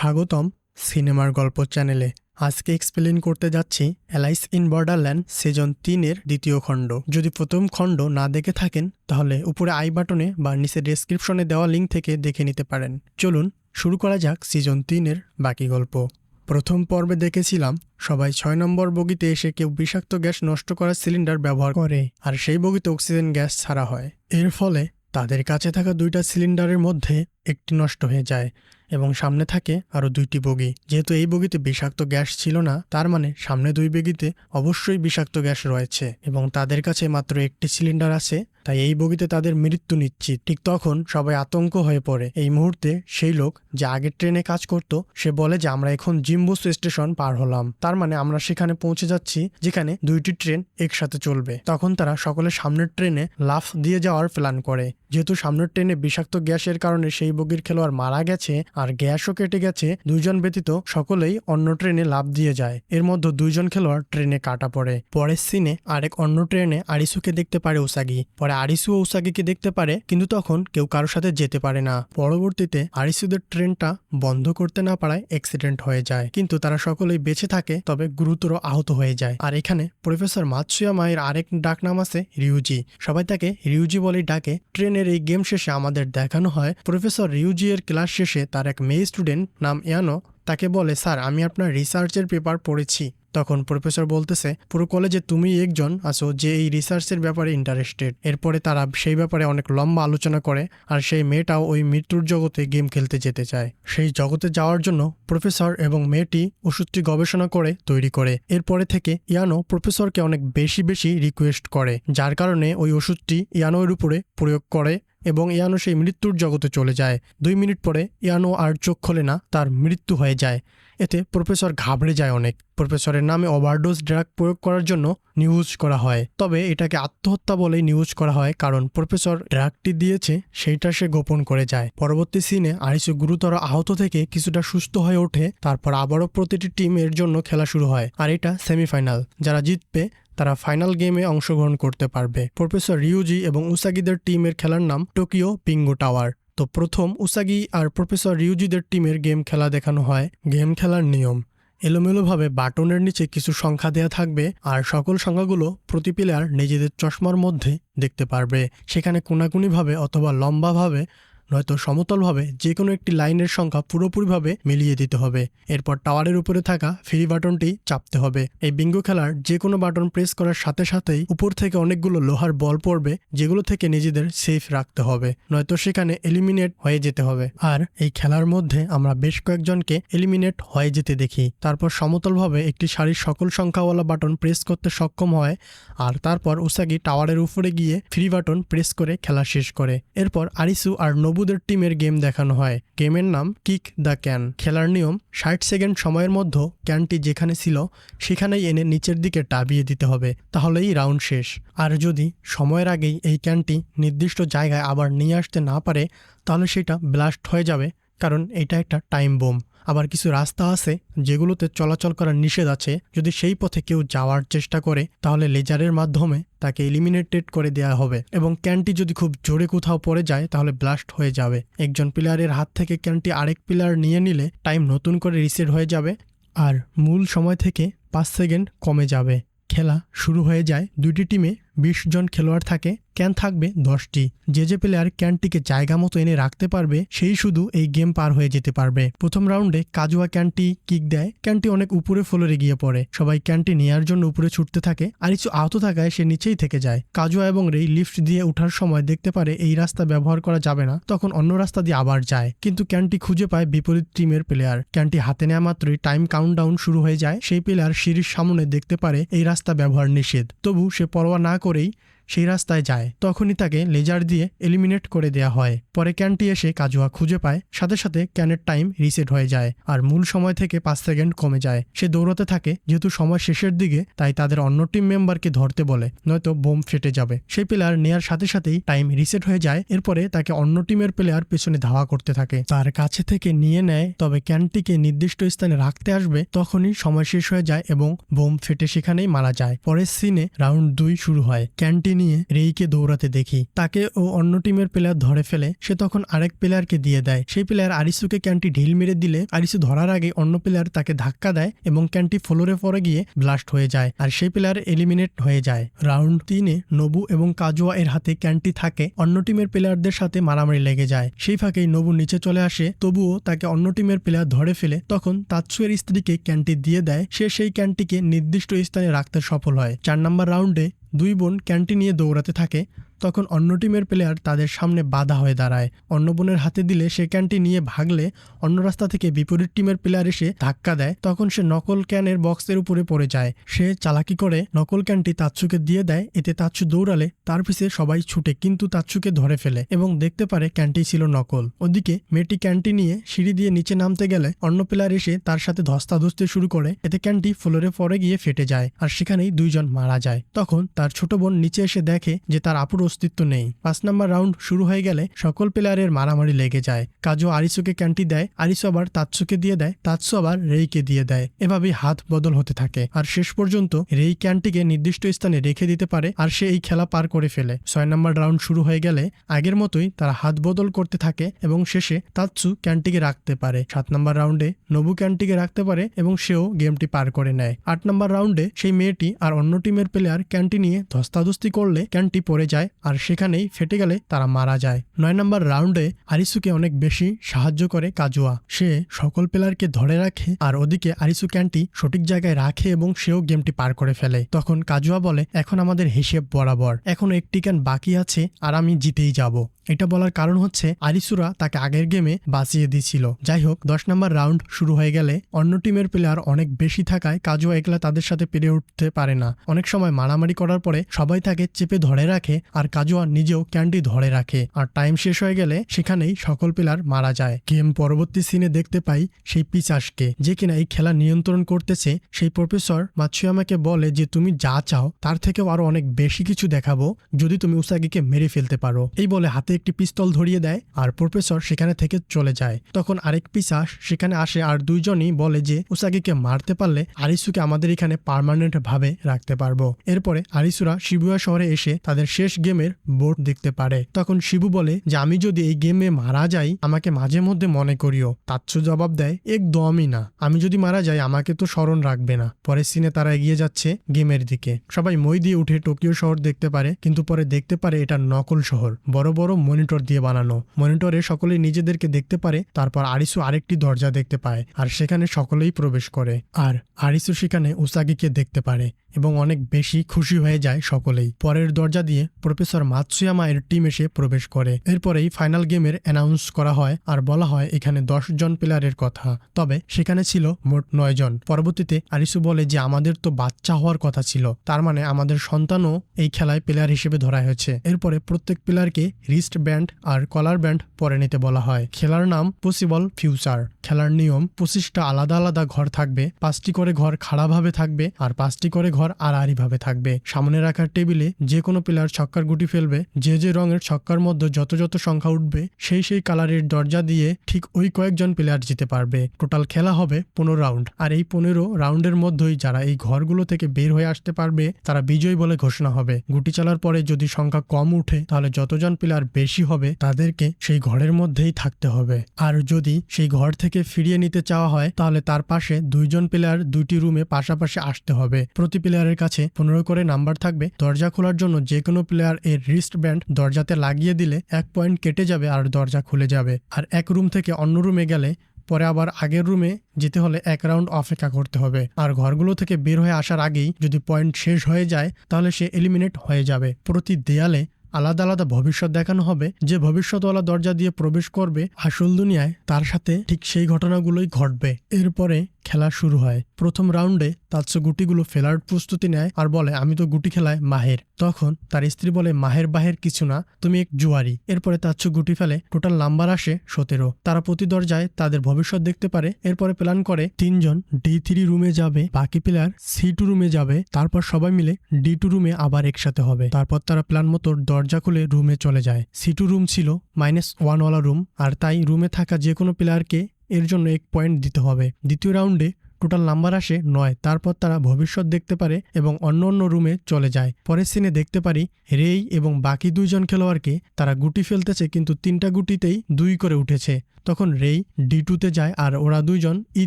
স্বাগতম সিনেমার গল্প চ্যানেলে। আজকে এক্সপ্লেন করতে যাচ্ছি অ্যালাইস ইন বর্ডারল্যান্ড সিজন তিনের দ্বিতীয় খণ্ড। যদি প্রথম খণ্ড না দেখে থাকেন, তাহলে উপরে আই বাটনে বা নিচে ডেসক্রিপশনে দেওয়া লিঙ্ক থেকে দেখে নিতে পারেন। চলুন শুরু করা যাক সিজন তিনের বাকি গল্প। প্রথম পর্বে দেখেছিলাম, সবাই ছয় নম্বর বগিতে এসে কেউ বিষাক্ত গ্যাস নষ্ট করার সিলিন্ডার ব্যবহার করে আর সেই বগিতে অক্সিজেন গ্যাস ছাড়া হয়। এর ফলে তাদের কাছে থাকা দুইটা সিলিন্ডারের মধ্যে একটি নষ্ট হয়ে যায়। এবং সামনে থাকে আরও দুইটি বগি। যেহেতু এই বগিতে বিষাক্ত গ্যাস ছিল না, তার মানে সামনে দুই বগিতে অবশ্যই বিষাক্ত গ্যাস রয়েছে এবং তাদের কাছে মাত্র একটি সিলিন্ডার আছে, তাই এই বগিতে তাদের মৃত্যু নিশ্চিত। ঠিক তখন সবাই আতঙ্ক হয়ে পড়ে। এই মুহূর্তে সেই লোক যে আগের ট্রেনে কাজ করত, সে বলে যে আমরা এখন জিম্বুস স্টেশন পার হলাম। তার মানে আমরা সেখানে পৌঁছে যাচ্ছি, যেখানে দুইটি ট্রেন একসাথে চলবে। তখন তারা সকলে সামনের ট্রেনে লাফ দিয়ে যাওয়ার প্ল্যান করে। যেহেতু সামনের ট্রেনে বিষাক্ত গ্যাসের কারণে সেই বগির খেলোয়াড় মারা গেছে আর গ্যাসও কেটে গেছে, দুইজন ব্যতীত সকলেই অন্য ট্রেনে লাফ দিয়ে যায়। এর মধ্যে দুইজন খেলোয়াড় ট্রেনে কাটা পড়ে। পরের সিনে আরেক অন্য ট্রেনে আরিসুকে দেখতে পারে উসাগি পরে আরিসু ও উসাগিকে দেখতে পারে, কিন্তু তখন কেউ কারোর সাথে যেতে পারে না। পরবর্তীতে আরিসুদের ট্রেনটা বন্ধ করতে না পারায় অ্যাক্সিডেন্ট হয়ে যায়। কিন্তু তারা সকলেই বেঁচে থাকে, তবে গুরুতর আহত হয়ে যায়। আর এখানে প্রফেসর মাতসুয়া মায়ের আরেক ডাকনাম আছে রিউজি। সবাই তাকে রিউজি বলেই ডাকে। ট্রেনের এই গেম শেষে আমাদের দেখানো হয়, প্রফেসর রিউজি এর ক্লাস শেষে তার এক মেয়ে স্টুডেন্ট নাম ইয়ানো, তাকে বলে, স্যার, আমি আপনার রিসার্চের পেপার পড়েছি। তখন প্রফেসর বলতেছে, পুরো কলেজে তুমি একজন আছো যে এই রিসার্চের ব্যাপারে ইন্টারেস্টেড এরপরে তারা সেই ব্যাপারে অনেক লম্বা আলোচনা করে, আর সেই মেয়েটাও ওই মৃত্যুর জগতে গেম খেলতে যেতে চায়। সেই জগতে যাওয়ার জন্য প্রফেসর এবং মেয়েটি ওষুধটি গবেষণা করে, তৈরি করে। এরপরে থেকে ইয়ানো প্রফেসরকে অনেক বেশি বেশি রিকোয়েস্ট করে, যার কারণে ওই ওষুধটি ইয়ানোর উপরে প্রয়োগ করে এবং ইয়ানো সেই মৃত্যুর জগতে চলে যায়। দুই মিনিট পরে ইয়ানো আর চোখ খোলে না, তার মৃত্যু হয়ে যায়। এতে প্রফেসর ঘাবড়ে যায় অনেক। প্রফেসরের নামে ওভারডোজ ড্রাগ প্রয়োগ করার জন্য নিউজ করা হয়। তবে এটাকে আত্মহত্যা বলেই নিউজ করা হয়, কারণ প্রফেসর ড্রাগটি দিয়েছে, সেইটা সে গোপন করে যায়। পরবর্তী সিনে আরিসু গুরুতর আহত থেকে কিছুটা সুস্থ হয়ে ওঠে, তারপর আবারও প্রতিটি টিম এর জন্য খেলা শুরু হয়, আর এটা সেমিফাইনাল। যারা জিতবে তারা ফাইনাল গেমে অংশগ্রহণ করতে পারবে। প্রফেসর রিউজি এবং উসাগিদের টিমের খেলার নাম টোকিও পিঙ্গো টাওয়ার। তো প্রথম উসাগি আর প্রফেসর রিউজিদের টিমের গেম খেলা দেখানো হয় গেম খেলার নিয়ম। এলোমেলোভাবে বাটনের নিচে কিছু সংখ্যা দেয়া থাকবে আর সকল সংখ্যাগুলো প্রতি প্লেয়ার নিজেদের চশমার মধ্যে দেখতে পারবে। সেখানে কোনাকুনিভাবে অথবা লম্বাভাবে নয়তো সমতলভাবে যে কোনো একটি লাইনের সংখ্যা পুরোপুরিভাবে মিলিয়ে দিতে হবে। এরপর টাওয়ারের উপরে থাকা ফ্রি বাটনটি চাপতে হবে। এই বিঙ্গো খেলার যে কোনো বাটন প্রেস করার সাথে সাথেই উপর থেকে অনেকগুলো লোহার বল পড়বে, যেগুলো থেকে নিজেদের সেফ রাখতে হবে। নয়তো সেখানে এলিমিনেট হয়ে যেতে হবে। আর এই খেলার মধ্যে আমরা বেশ কয়েকজনকে এলিমিনেট হয়ে যেতে দেখি। তারপর সমতলভাবে একটি শাড়ির সকল সংখ্যাওয়ালা বাটন প্রেস করতে সক্ষম হয় আর তারপর উসাগি টাওয়ারের উপরে গিয়ে ফ্রি বাটন প্রেস করে খেলা শেষ করে। এরপর আরিসু আর নবুদের টিমের গেম দেখানো হয়। গেমের নাম কিক দ্য ক্যান খেলার নিয়ম, ষাট সেকেন্ড সময়ের মধ্যে ক্যানটি যেখানে ছিল, সেখানেই এনে নিচের দিকে টাবিয়ে দিতে হবে। তাহলেই রাউন্ড শেষ। আর যদি সময়ের আগেই এই ক্যানটি নির্দিষ্ট জায়গায় আবার নিয়ে আসতে না পারে, তাহলে সেটা ব্লাস্ট হয়ে যাবে, কারণ এটা একটা টাইম বোম। আবার কিছু রাস্তা আছে যেগুলোতে চলাচল করার নিষেধ আছে। যদি সেই পথে কেউ যাওয়ার চেষ্টা করে, তাহলে লেজারের মাধ্যমে তাকে এলিমিনেটেড করে দেওয়া হবে। এবং ক্যানটি যদি খুব জোরে কোথাও পড়ে যায়, তাহলে ব্লাস্ট হয়ে যাবে। একজন প্লেয়ারের হাত থেকে ক্যানটি আরেক প্লেয়ার নিয়ে নিলে টাইম নতুন করে রিসেট হয়ে যাবে আর মূল সময় থেকে পাঁচ সেকেন্ড কমে যাবে। খেলা শুরু হয়ে যায় দুইটি টিমে বিশ জন খেলোয়াড় থাকে, ক্যান থাকবে দশটি। যে যে প্লেয়ার ক্যানটিকে জায়গা মতো এনে রাখতে পারবে, সেই শুধু এই গেম পার হয়ে যেতে পারবে। প্রথম রাউন্ডে কাজুয়া ক্যানটি কিক দেয়। ক্যানটি অনেক উপরে ফ্লোরে গিয়ে পড়ে। সবাই ক্যানটি নেয়ার জন্য উপরে ছুটতে থাকে আর কিছু আহত থাকায় সে নিচেই থেকে যায়। কাজুয়া এবং রেই লিফট দিয়ে ওঠার সময় দেখতে পারে এই রাস্তা ব্যবহার করা যাবে না, তখন অন্য রাস্তা দিয়ে আবার যায়। কিন্তু ক্যানটি খুঁজে পায় বিপরীত টিমের প্লেয়ার ক্যানটি হাতে নেওয়া মাত্রই টাইম কাউন্টডাউন শুরু হয়ে যায়। সেই প্লেয়ার সিঁড়ির সামনে দেখতে পারে এই রাস্তা ব্যবহার নিষেধ। তবু সে পরোয়া না করেই সেই রাস্তায় যায়। তখনই তাকে লেজার দিয়ে এলিমিনেট করে দেয়া হয়। পরে ক্যানটি এসে কাজুয়া খুঁজে পায়। সাথে সাথে ক্যানের টাইম রিসেট হয়ে যায় আর মূল সময় থেকে পাঁচ সেকেন্ড কমে যায়। সে দৌড়াতে থাকে, যেহেতু সময় শেষের দিকে, তাই তাদের অন্য টিম মেম্বারকে ধরতে বলে, নয়তো বোম ফেটে যাবে। সেই প্লেয়ার নেয়ার সাথে সাথেই টাইম রিসেট হয়ে যায়। এরপরে তাকে অন্য টিমের প্লেয়ার পেছনে ধাওয়া করতে থাকে। তার কাছে থেকে নিয়ে নেয়, তবে ক্যানটিকে নির্দিষ্ট স্থানে রাখতে আসবে। তখনই সময় শেষ হয়ে যায় এবং বোম ফেটে সেখানেই মারা যায়। পরের সিনে রাউন্ড দুই শুরু হয়। ক্যান্টি নিয়ে রেইকে দৌড়াতে দেখি। তাকে ও অন্য টিমের প্লেয়ার ধরে ফেলে, সে তখন আরেক প্লেয়ারকে দিয়ে দেয়। সেই প্লেয়ার আরিসুকে ক্যানটি ঢিল মেরে দিলে আরিসু ধরার আগে অন্য প্লেয়ার তাকে ধাক্কা দেয় এবং ক্যানটি ফ্লোরে পরে গিয়ে ব্লাস্ট হয়ে যায় আর সেই প্লেয়ার এলিমিনেট হয়ে যায়। রাউন্ড তিনে নবু এবং কাজুয়া এর হাতে ক্যানটি থাকে, অন্য টিমের প্লেয়ারদের সাথে মারামারি লেগে যায়। সেই ফাঁকেই নবু নিচে চলে আসে, তবুও তাকে অন্য টিমের প্লেয়ার ধরে ফেলে, তখন তাৎসুয়ের স্ত্রীকে ক্যানটি দিয়ে দেয়। সে সেই ক্যানটিকে নির্দিষ্ট স্থানে রাখতে সফল হয়। চার নম্বর রাউন্ডে দুই বোন ক্যান্টিন নিয়ে দৌড়াতে থাকে। তখন অন্য টিমের প্লেয়ার তাদের সামনে বাধা হয়ে দাঁড়ায়। অন্য বোনের হাতে দিলে সে ক্যানটি নিয়ে ভাগলে অন্য রাস্তা থেকে বিপরীত টিমের প্লেয়ার এসে ধাক্কা দেয়। তখন সে নকল ক্যানের বক্সের উপরে পড়ে যায়। সে চালাকি করে, নকল ক্যানটি তাচ্ছুকে দিয়ে দেয়, এতে তাচ্ছু দৌড়ালে তার পিছে সবাই ছুটে, কিন্তু তাচ্ছুকে ধরে ফেলে এবং দেখতে পারে ক্যানটি ছিল নকল। ওদিকে মেয়েটি ক্যানটি নিয়ে সিঁড়ি দিয়ে নিচে নামতে গেলে অন্য প্লেয়ার এসে তার সাথে ধস্তা ধস্তাধস্তি শুরু করে। এতে ক্যানটি ফ্লোরে পরে গিয়ে ফেটে যায় আর সেখানেই দুইজন মারা যায়। তখন তার ছোট বোন নিচে এসে দেখে যে তার আপুর অস্তিত্ব নেই। পাঁচ নাম্বার রাউন্ড শুরু হয়ে গেলে সকল প্লেয়ারের মারামারি লেগে যায়। কাজু আরিসুকে ক্যান্টি দেয়, আরিসু আবার তাৎসুকে দিয়ে দেয়, তাৎসু আবার রেইকে দিয়ে দেয়। এভাবেই হাত বদল হতে থাকে। আর শেষ পর্যন্ত রেই ক্যান্টিকে নির্দিষ্ট স্থানে রেখে দিতে পারে আর সে এই খেলা পার করে ফেলে। ছয় নাম্বার রাউন্ড শুরু হয়ে গেলে আগের মতোই তারা হাত বদল করতে থাকে এবং শেষে তাৎসু ক্যান্টিকে রাখতে পারে। সাত নাম্বার রাউন্ডে নবু ক্যান্টিকে রাখতে পারে এবং সেও গেমটি পার করে নেয়। আট নাম্বার রাউন্ডে সেই মেয়েটি আর অন্য টিমের প্লেয়ার ক্যান্টি নিয়ে ধস্তাধস্তি করলে ক্যান্টি পড়ে যায়। আর সেখানেই ফেটে গেলে তারা মারা যায়। নয় নম্বর রাউন্ডে আরিসুকে অনেক বেশি সাহায্য করে কাজুয়া। সে সকল প্লেয়ারকে ধরে রাখে আর ওদিকে আরিসু ক্যানটি সঠিক জায়গায় রাখে এবং সেও গেমটি পার করে ফেলে। তখন কাজুয়া বলে, এখন আমাদের হিসেব বরাবর। এখন একটি ক্যান বাকি আছে আর আমি জিতেই যাব। এটা বলার কারণ হচ্ছে আরিসুরা তাকে আগের গেমে বাঁচিয়ে দিয়েছিল। যাই হোক, দশ নম্বর রাউন্ড শুরু হয়ে গেলে অন্য টিমের প্লেয়ার অনেক বেশি থাকায় কাজুয়া একলা তাদের সাথে পেরে উঠতে পারে না। অনেক সময় মারামারি করার পরে সবাই তাকে চেপে ধরে রাখে আর কাজুয়া নিজেও ক্যান্ডি ধরে রাখে। আর টাইম শেষ হয়ে গেলে সেখানেই সকল প্লেয়ার মারা যায়। গেম পরবর্তী সিনে দেখতে পাই সেই পিচাসকে, যে কিনা এই খেলা নিয়ন্ত্রণ করতেছে। সেই প্রফেসর মাতসুয়ামাকে বলে যে, তুমি যা চাও, তার থেকেও আরও অনেক বেশি কিছু দেখাবো, যদি তুমি উসাগিকে মেরে ফেলতে পারো। এই বলে হাতে একটি পিস্তল ধরিয়ে দেয় আর প্রফেসর সেখানে থেকে চলে যায়। তখন আরেক পিসাস সেখানে আসে আর দুইজনই বলে যে, উসাগিকে মারতে পারলে আরিসুকে আমাদের এখানে পার্মানেন্ট ভাবে রাখতে পারব। এরপরে আরিসুরা শিবুয়া শহরে এসে তাদের শেষ গেমের বোর্ড দেখতে পারে। তখন শিবু বলে, যে আমি যদি এই গেমে মারা যাই, আমাকে মাঝে মধ্যে মনে করিও। তাচ্ছু জবাব দেয়, একদমই না। আমি যদি মারা যাই, আমাকে তো স্মরণ রাখবে না। পরের সিনে তারা এগিয়ে যাচ্ছে গেমের দিকে। সবাই মই দিয়ে উঠে টোকিও শহর দেখতে পারে, কিন্তু পরে দেখতে পারে এটা নকল শহর। বড় বড় মনিটর দিয়ে বানানো। মনিটরে সকলেই নিজেদেরকে দেখতে পারে, তারপর আরিসু আরেকটি দরজা দেখতে পায়, আর সেখানে সকলেই প্রবেশ করে। আর আরিসু সেখানে উসাগিকে দেখতে পারে, এবং অনেক বেশি খুশি হয়ে যায় সকলেই। পরের দরজা দিয়ে প্রফেসর মাতসুয়ামা এর টিম এসে প্রবেশ করে। এরপরেই ফাইনাল গেমের অ্যানাউন্স করা হয় আর বলা হয় এখানে দশ জন প্লেয়ারের কথা। তবে সেখানে ছিল মোট নয় জন। পরবর্তীতে আরিসু বলে যে, আমাদের তো বাচ্চা হওয়ার কথা ছিল। তার মানে আমাদের সন্তানও এই খেলায় প্লেয়ার হিসেবে ধরা হয়েছে। এরপরে প্রত্যেক প্লেয়ারকে রিস্ট ব্যান্ড আর কলার ব্যান্ড পরে নিতে বলা হয়। খেলার নাম পসিবল ফিউচার খেলার নিয়ম, পঁচিশটা আলাদা আলাদা ঘর থাকবে, পাঁচটি করে ঘর খাড়াভাবে থাকবে আর পাঁচটি করে ঘর আড়াআড়ি ভাবে থাকবে। সামনে রাখার টেবিলে যে কোনো প্লেয়ার ছক্কার গুটি ফেলবে, যে যে রঙের ছক্কার মধ্যে যত যত সংখ্যা উঠবে, সেই সেই কালারের দরজা দিয়ে ঠিক ওই কয়েকজন প্লেয়ার জিতে পারবে। টোটাল খেলা হবে পনেরো রাউন্ড। আর এই পনেরো রাউন্ডের মধ্যেই যারা এই ঘরগুলো থেকে বের হয়ে আসতে পারবে, তারা বিজয়ী বলে ঘোষণা হবে। গুটি চালার পরে যদি সংখ্যা কম উঠে, তাহলে যতজন প্লেয়ার বেশি হবে, তাদেরকে সেই ঘরের মধ্যেই থাকতে হবে। আর যদি সেই ঘর থেকে ফিরিয়ে নিতে চাওয়া হয়, তাহলে তার পাশে দুইজন প্লেয়ার দুইটি রুমে পাশাপাশি আসতে হবে। প্রতি প্লেয়ারের কাছে পনেরো করে নাম্বার থাকবে। দরজা খোলার জন্য যে কোনো প্লেয়ার এর রিস্ট ব্যান্ড দরজাতে লাগিয়ে দিলে এক পয়েন্ট কেটে যাবে আর দরজা খুলে যাবে। আর এক রুম থেকে অন্য রুমে গেলে পরে আবার আগের রুমে যেতে হলে এক রাউন্ড অপেক্ষা করতে হবে। আর ঘরগুলো থেকে বের হয়ে আসার আগেই যদি পয়েন্ট শেষ হয়ে যায়, তাহলে সে এলিমিনেট হয়ে যাবে। প্রতি দেয়ালে আলাদা আলাদা ভবিষ্যৎ দেখানো হবে। যে ভবিষ্যৎওয়ালা দরজা দিয়ে প্রবেশ করবে আসল দুনিয়ায়, তার সাথে ঠিক সেই ঘটনাগুলোই ঘটবে। এরপরে খেলা শুরু হয়। প্রথম রাউন্ডে তাৎস গুটিগুলো ফেলার প্রস্তুতি নেয় আর বলে, আমি তো গুটি খেলায় মাহের। তখন তার স্ত্রী বলে, মাহের বাহের কিছু না, তুমি এক জুয়ারি। এরপরে তাচ্ছ গুটি ফেলে, টোটাল নাম্বার আসে সতেরো। তারা প্রতি দরজায় তাদের ভবিষ্যৎ দেখতে পারে। এরপরে প্ল্যান করে, তিনজন ডি থ্রি রুমে যাবে, বাকি প্লেয়ার সি টু রুমে যাবে। তারপর সবাই মিলে ডি টু রুমে আবার একসাথে হবে। তারপর তারা প্ল্যান মতো দরজা খুলে রুমে চলে যায়। সি টু রুম ছিল মাইনাস ওয়ানওয়ালা রুম, আর তাই রুমে থাকা যে কোনো প্লেয়ারকে এর জন্য এক পয়েন্ট দিতে হবে। দ্বিতীয় রাউন্ডে টোটাল নাম্বার আসে নয়। তারপর তারা ভবিষ্যৎ দেখতে পারে এবং অন্য অন্য রুমে চলে যায়। পরের সিনে দেখতে পারি রেই এবং বাকি দুইজন খেলোয়াড়কে তারা গুটি ফেলতেছে, কিন্তু তিনটা গুটিতেই দুই করে উঠেছে। তখন রেই ডি টুতে যায় আর ওরা দুইজন ই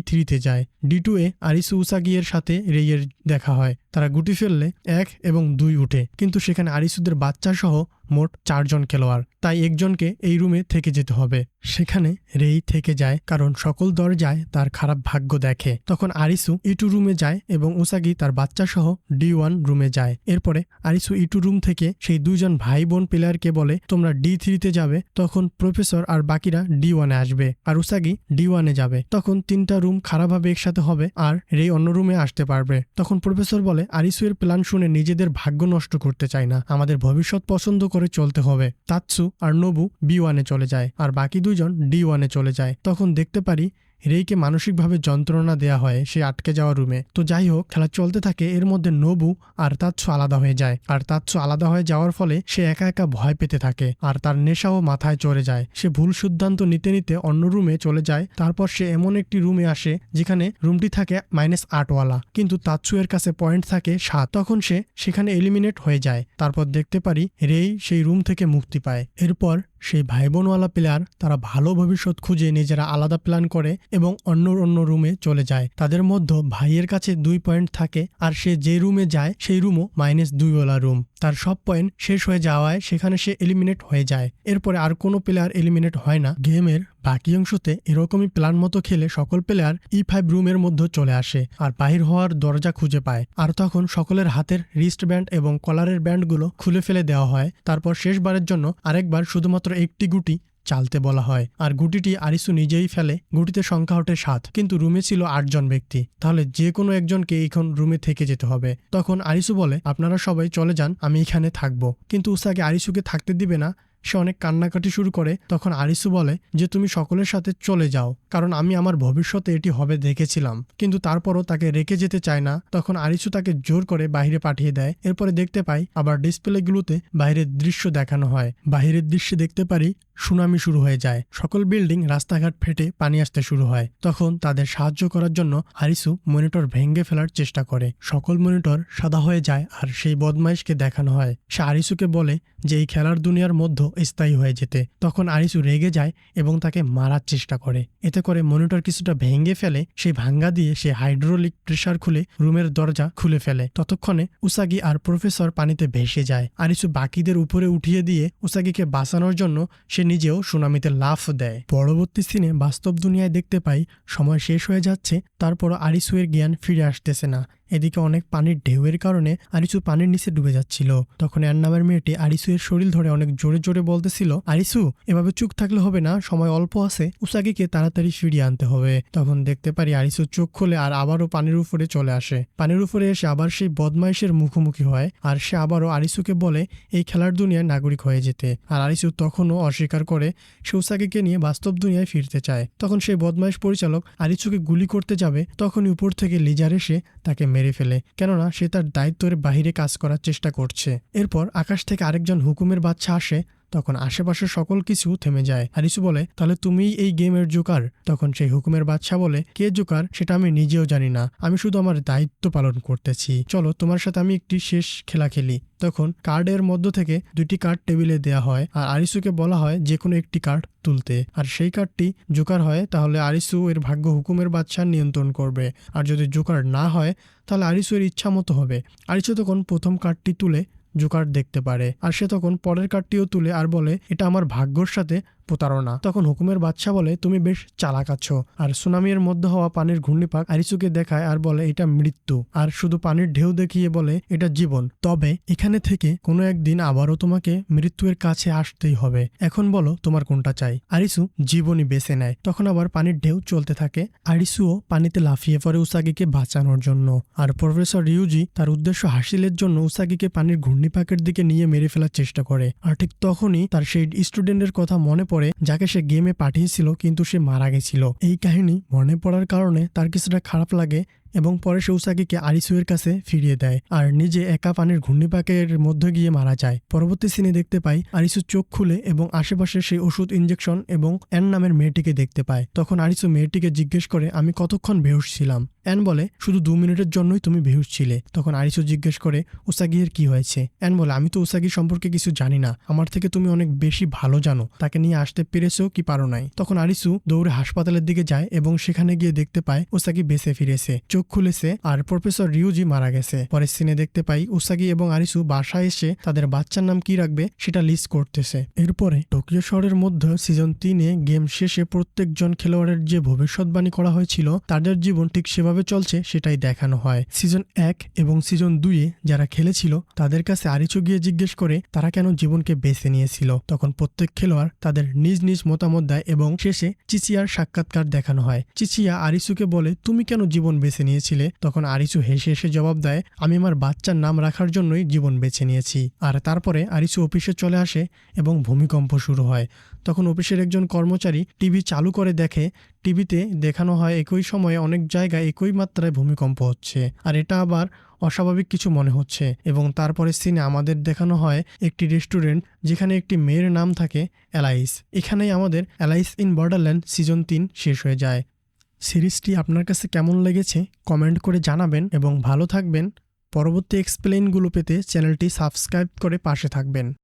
থ্রিতে যায়। ডি টু এ আরিসু উসাগিয়ের সাথে রেইয়ের দেখা হয়। তারা গুটি ফেললে এক এবং দুই উঠে। কিন্তু সেখানে আরিসুদের বাচ্চা সহ মোট চারজন খেলোয়াড়। তাই একজনকে এই রুমে থেকে যেতে হবে। সেখানে রেই থেকে যায় কারণ সকল দরজায় তার খারাপ ভাগ্য দেখে। তখন আরিসু ইটু রুমে যায় এবং উসাগি তার বাচ্চা সহ ডি ওয়ান রুমে যায়। এরপরে আরিসু ইটু রুম থেকে সেই দুইজন ভাই বোন প্লেয়ারকে বলে, তোমরা ডি থ্রিতে যাবে। তখন প্রফেসর আর বাকিরা ডি ওয়ানে আসবে। আর উসাগি ডি ওয়ানে যাবে। তখন তিনটা রুম খারাপভাবে একসাথে হবে আর রে অন্য রুমে আসতে পারবে। তখন প্রফেসর বলে আরিসু এর প্ল্যান শুনে নিজেদের ভাগ্য নষ্ট করতে চায় না। আমাদের ভবিষ্যৎ পছন্দ করে চলতে হবে। তাৎসু আর নবু বি ওয়ানে চলে যায়। আর বাকি দুজন ডি ওয়ানে চলে যায়। তখন দেখতে পারি রেইকে মানসিকভাবে যন্ত্রণা দেয়া হয়, সে আটকে যাওয়া রুমে। তো যাই হোক, খেলা চলতে থাকে, এর মধ্যে নবু আর তাৎসু আলাদা হয়ে যায়। আর তাৎসু আলাদা হয়ে যাওয়ার ফলে সে একা একা ভয় পেতে থাকে আর তার নেশাও মাথায় চড়ে যায়। সে ভুল সিদ্ধান্ত নিতে নিতে অন্য রুমে চলে যায়। তারপর সে এমন একটি রুমে আসে, যেখানে রুমটি থাকে মাইনাস আটওয়ালা। কিন্তু তাৎসু এর কাছে পয়েন্ট থাকে সাত। তখন সে সেখানে এলিমিনেট হয়ে যায়। তারপর দেখতে পারি রেই সেই রুম থেকে মুক্তি পায়। এরপর সেই ভাই বোনওয়ালা প্লেয়ার তারা ভালো ভবিষ্যৎ খুঁজে নিজেরা আলাদা প্ল্যান করে এবং অন্য অন্য রুমে চলে যায়। তাদের মধ্যে ভাইয়ের কাছে দুই পয়েন্ট থাকে আর সে যে রুমে যায়, সেই রুমও মাইনাস দুইওয়ালা রুম তার সব পয়েন্ট শেষ হয়ে যাওয়ায় সেখানে সে এলিমিনেট হয়ে যায়। এরপরে আর কোনো প্লেয়ার এলিমিনেট হয় না। গেমের বাকি অংশতে এরকমই প্ল্যান মতো খেলে সকল প্লেয়ার ই ফাইভ রুমের মধ্যে চলে আসে আর বাহির হওয়ার দরজা খুঁজে পায়। আর তখন সকলের হাতের রিস্ট ব্যান্ড এবং কলারের ব্যান্ডগুলো খুলে ফেলে দেওয়া হয়। তারপর শেষবারের জন্য আরেকবার শুধুমাত্র একটি গুটি চালতে বলা হয়। আর গুটিটি আরিসু নিজেই ফেলে, গুটিতে সংখ্যা ওঠে সাত, কিন্তু রুমে ছিল আটজন ব্যক্তি। তাহলে যে কোনো একজনকে এখন রুমে থেকে যেতে হবে। তখন আরিসু বলে, আপনারা সবাই চলে যান, আমি এখানে থাকব। কিন্তু উসাকে আরিসুকে থাকতে দিবে না। সে অনেক কান্নাকাটি শুরু করে তখন আরিসু বলে যে তুমি সকলের সাথে চলে যাও। কারণ আমি আমার ভবিষ্যতে এটি হবে দেখেছিলাম। কিন্তু তারপরও তাকে রেখে যেতে চায় না। তখন আরিসু তাকে জোর করে বাইরে পাঠিয়ে দেয়। এরপরে দেখতে পাই আবার ডিসপ্লেগুলোতে বাইরের দৃশ্য দেখানো হয়। বাইরের দৃশ্যে দেখতে পারি সুনামি শুরু হয়ে যায়। সকল বিল্ডিং রাস্তাঘাট ফেটে পানি আসতে শুরু হয়। তখন তাদের সাহায্য করার জন্য আরিসু মনিটর ভেঙে ফেলার চেষ্টা করে। সকল মনিটর সাদা হয়ে যায় আর সেই বদমাইশকে দেখানো হয়। সে আরিসুকে বলে যে এই খেলার দুনিয়ার মধ্যে স্থায়ী হয়ে যেতে। তখন আরিসু রেগে যায় এবং তাকে মারার চেষ্টা করে। এতে করে মনিটর কিছুটা ভেঙে ফেলে, সেই ভাঙ্গা দিয়ে সে হাইড্রোলিক প্রেশার খুলে রুমের দরজা খুলে ফেলে। ততক্ষণে উসাগি আর প্রফেসর পানিতে ভেসে যায় আরিসু বাকিদের উপরে উঠিয়ে দিয়ে উসাগিকে বাঁচানোর জন্য সে নিজেও সুনামিতে লাফ দেয়। পরবর্তী সিনে বাস্তব দুনিয়ায় দেখতে পাই, সময় শেষ হয়ে যাচ্ছে তারপর আরিসুয়ের জ্ঞান ফিরে আসতেছে না। এদিকে অনেক পানির ঢেউয়ের কারণে আরিসু পানির নিচে ডুবে যাচ্ছিল। তখন এর নামের মেয়েটি আরিসু এর শরীর ধরে অনেক জোরে জোরে বলতেছিল, আরিসু, এভাবে চুপ থাকলে হবে না, সময় অল্প আছে, উসাগিকে তাড়াতাড়ি ফিরিয়ে আনতে হবে। তখন দেখতে পারি আরিসু চোখ খুলে আর আবারও পানির উপরে চলে আসে। পানির উপরে এসে আবার সেই বদমাইশের মুখোমুখি হয় আর সে আবারও আরিসুকে বলে, এই খেলার দুনিয়ায় নাগরিক হয়ে যেতে। আর আরিসু তখনও অস্বীকার করে সে উসাগিকে নিয়ে বাস্তব দুনিয়ায় ফিরতে চায়। তখন সেই বদমাইশ পরিচালক আরিসুকে গুলি করতে যাবে, তখনই উপর থেকে লিজার এসে তাকে মেরে ফেলে, কেননা সে তার দায়িত্বের বাহিরে কাজ করার চেষ্টা করছে। এরপর আকাশ থেকে আরেকজন হুকুমের বাচ্চা আসে তখন আশেপাশের সকল কিছু থেমে যায়। আরিসু বলে, তাহলে তুমিই এই গেমের জোকার? তখন সেই হুকুমের বাচ্চা বলে, কে জোকার সেটা আমি নিজেও জানি না। আমি শুধু আমার দায়িত্ব পালন করতেছি। চলো, তোমার সাথে আমি একটি শেষ খেলা খেলি। তখন কার্ডের মধ্য থেকে দুটি কার্ড টেবিলে দেয়া হয় আর আরিসুকে বলা হয় যে কোনো একটি কার্ড তুলতে। আর সেই কার্ডটি জোকার হয়, তাহলে আরিসু এর ভাগ্য হুকুমের বাচ্চা নিয়ন্ত্রণ করবে। আর যদি জোকার না হয়, তাহলে আরিসু এর ইচ্ছা মতো হবে। আরিসু তখন প্রথম কার্ডটি তুলে জোকার দেখতে পারে। আর সে তখন পরের কার্ডটিও তুলে আর বলে, এটা আমার ভাগ্যর সাথে প্রতারণা। তখন হুকুমের বাচ্চা বলে, তুমি বেশ চালাক আছো। আর সুনামির মধ্যে হওয়া পানির ঘূর্ণিপাক আরিসুকে দেখায় আর বলে, এটা মৃত্যু। আর শুধু পানির ঢেউ দেখিয়ে বলে, এটা জীবন। তবে এখানে থেকে কোনো একদিন আবারও তোমাকে মৃত্যুর কাছে আসতেই হবে। এখন বলো, তোমার কোনটা চাই? আরিসু জীবনই বেছে নেয়। তখন আবার পানির ঢেউ চলতে থাকে। আরিসুও পানিতে লাফিয়ে পড়ে উসাগিকে বাঁচানোর জন্য। আর প্রফেসর রিউজি তার উদ্দেশ্য হাসিলের জন্য উসাগিকে পানির ঘূর্ণিপাকের দিকে নিয়ে মেরে ফেলার চেষ্টা করে। আর ঠিক তখনই তার সেই স্টুডেন্টের কথা মনে পড়ে, যাকে সে গেমে পাঠিয়েছিল কিন্তু সে মারা গেছিল। এই কাহিনী মনে পড়ার কারণে তার কিছুটা খারাপ লাগে। এবং পরে সে উসাগিকে আরিসুয়ের কাছে ফিরিয়ে দেয় আর নিজে একা পানির ঘূর্ণিপাকের মধ্যে গিয়ে মারা যায়। পরবর্তী সিনে দেখতে পাই, আরিসু চোখ খুলে এবং আশেপাশে সেই ওষুধ ইঞ্জেকশন এবং অ্যান নামের মেয়েটিকে দেখতে পায়। তখন আরিসু মেয়েটিকে জিজ্ঞেস করে, আমি কতক্ষণ বেহুশ ছিলাম? অ্যান বলে, শুধু দু মিনিটের জন্যই তুমি বেহুশ ছিলে। তখন আরিসু জিজ্ঞেস করে, উসাগির কি হয়েছে? অ্যান বলে, আমি তো উসাগি সম্পর্কে কিছু জানি না। আমার থেকে তুমি অনেক বেশি ভালো জানো। তাকে নিয়ে আসতে পেরেছ কি পারো নাই? তখন আরিসু দৌড়ে হাসপাতালের দিকে যায় এবং সেখানে গিয়ে দেখতে পায়, উসাগি বেঁচে ফিরেছে। চোখ খুলেছে আর প্রফেসর রিউজি মারা গেছে। পরের সিনে দেখতে পাই উসাগি এবং আরিসু বাসায় এসে তাদের বাচ্চার নাম কি রাখবে সেটা লিস্ট করতেছে। এরপরে টোকিও শহরের মধ্যে সিজন তিনে গেম শেষে প্রত্যেকজন খেলোয়াড়ের যে ভবিষ্যৎবাণী করা হয়েছিল, তাদের জীবন ঠিক সেভাবে চলছে সেটাই দেখানো হয়। সিজন এক এবং সিজন দুইয়ে যারা খেলেছিল, তাদের কাছে আরিচু গিয়ে জিজ্ঞেস করে তারা কেন জীবনকে বেছে নিয়েছিল। তখন প্রত্যেক খেলোয়াড় তাদের নিজ নিজ মতামত দেয় এবং শেষে চিচিয়ার সাক্ষাৎকার দেখানো হয়। চিচিয়া আরিসুকে বলে, তুমি কেন জীবন বেছে নিয়েছিলে, তখন আরিসু হেসে হেসে জবাব দেয়, আমি আমার বাচ্চার নাম রাখার জন্যই জীবন বেছে নিয়েছি। আর তারপরে আরিসু অফিসে চলে আসে এবং ভূমিকম্প শুরু হয়। তখন অফিসের একজন কর্মচারী টিভি চালু করে দেখে, টিভিতে দেখানো হয় একই সময়ে অনেক জায়গায় একই মাত্রায় ভূমিকম্প হচ্ছে। আর এটা আবার অস্বাভাবিক কিছু মনে হচ্ছে এবং তারপরে সিনে আমাদের দেখানো হয় একটি রেস্টুরেন্ট যেখানে একটি মেয়ের নাম থাকে অ্যালাইস। এখানেই আমাদের অ্যালাইস ইন বর্ডারল্যান্ড সিজন তিন শেষ হয়ে যায়। সিরিজটি আপনার কাছে কেমন লেগেছে কমেন্ট করে জানাবেন এবং ভালো থাকবেন। পরবর্তী এক্সপ্লেইনগুলো পেতে চ্যানেলটি সাবস্ক্রাইব করে পাশে থাকবেন।